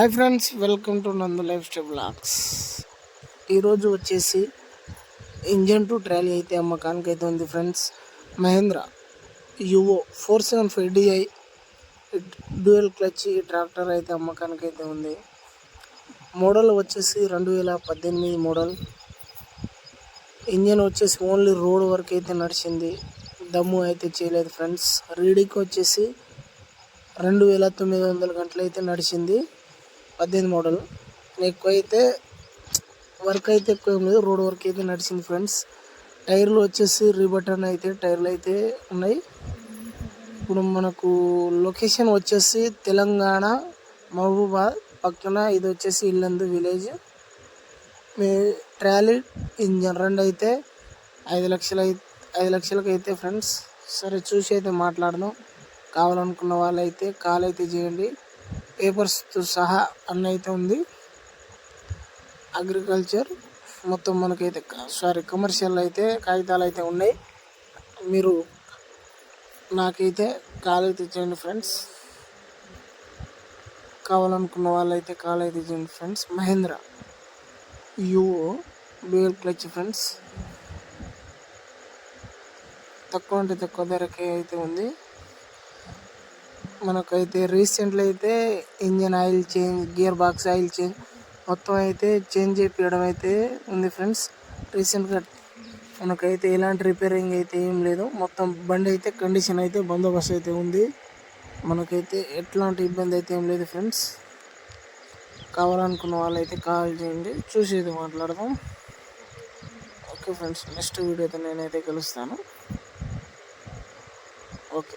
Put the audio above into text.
Hi friends welcome to Nandu life style blogs ఈరోజు వచ్చేసి engine to trolley అయితే అమ్మకానికి అయితే ఉంది friends Mahindra Yuvo four seven five D I dual clutch ఈ ట్రాక్టర్ అయితే అమ్మకానికి అయితే ఉంది. మోడల్ వచ్చేసి రెండు వేల పద్దెనిమిది మోడల్ ఇంజన్ వచ్చేసి ఓన్లీ రోడ్ వరకు అయితే నడిచింది. దమ్ము అయితే చేయలేదు ఫ్రెండ్స్ రీడింగ్ వచ్చేసి రెండు వేల తొమ్మిది వందల గంటలు అయితే నడిచింది. పద్దెనిమిది మోడల్. ఎక్కువ అయితే వర్క్ అయితే ఎక్కువ ఏం లేదు. రోడ్ వర్క్ అయితే నడిచింది ఫ్రెండ్స్. టైర్లు వచ్చేసి రీబటన్ అయితే టైర్లు అయితే ఉన్నాయి. ఇప్పుడు మనకు లొకేషన్ వచ్చేసి తెలంగాణ మహబూబాద్. పక్కన ఇది వచ్చేసి ఇల్లందు విలేజ్. మీ ట్రాలీ ఇంజన్ రెండు అయితే ఐదు లక్షలు ఐదు లక్షలకి అయితే ఫ్రెండ్స్. సరే చూసి అయితే మాట్లాడదాం. కావాలనుకున్న వాళ్ళైతే కాల్ అయితే చేయండి. పేపర్స్తో సహా అన్న అయితే ఉంది. అగ్రికల్చర్ మొత్తం మనకైతే సారీ కమర్షియల్ అయితే కాగితాలు అయితే ఉన్నాయి. మీరు నాకైతే కాల్ అయితే చేయండి ఫ్రెండ్స్. కావాలనుకున్న వాళ్ళైతే కాల్ అయితే చేయండి ఫ్రెండ్స్. మహేంద్ర యూఓ డ్యూయల్ క్లచ్ ఫ్రెండ్స్. తక్కువ అంటే తక్కువ ధరకే అయితే ఉంది. మనకైతే రీసెంట్లో అయితే engine oil change gearbox oil change మొత్తం అయితే చేంజ్ చేయించడం అయితే ఉంది ఫ్రెండ్స్. రీసెంట్గా మనకైతే ఎలాంటి రిపేరింగ్ అయితే ఏం లేదు. మొత్తం బండి అయితే కండిషన్ అయితే బందోబస్తు అయితే ఉంది. మనకైతే ఎట్లాంటి ఇబ్బంది అయితే ఏం లేదు ఫ్రెండ్స్. కావాలనుకున్న వాళ్ళైతే కాల్ చేయండి. చూసి అయితే మాట్లాడదాం. ఓకే ఫ్రెండ్స్ నెక్స్ట్ వీడియోతో నేనైతే కలుస్తాను. ఓకే.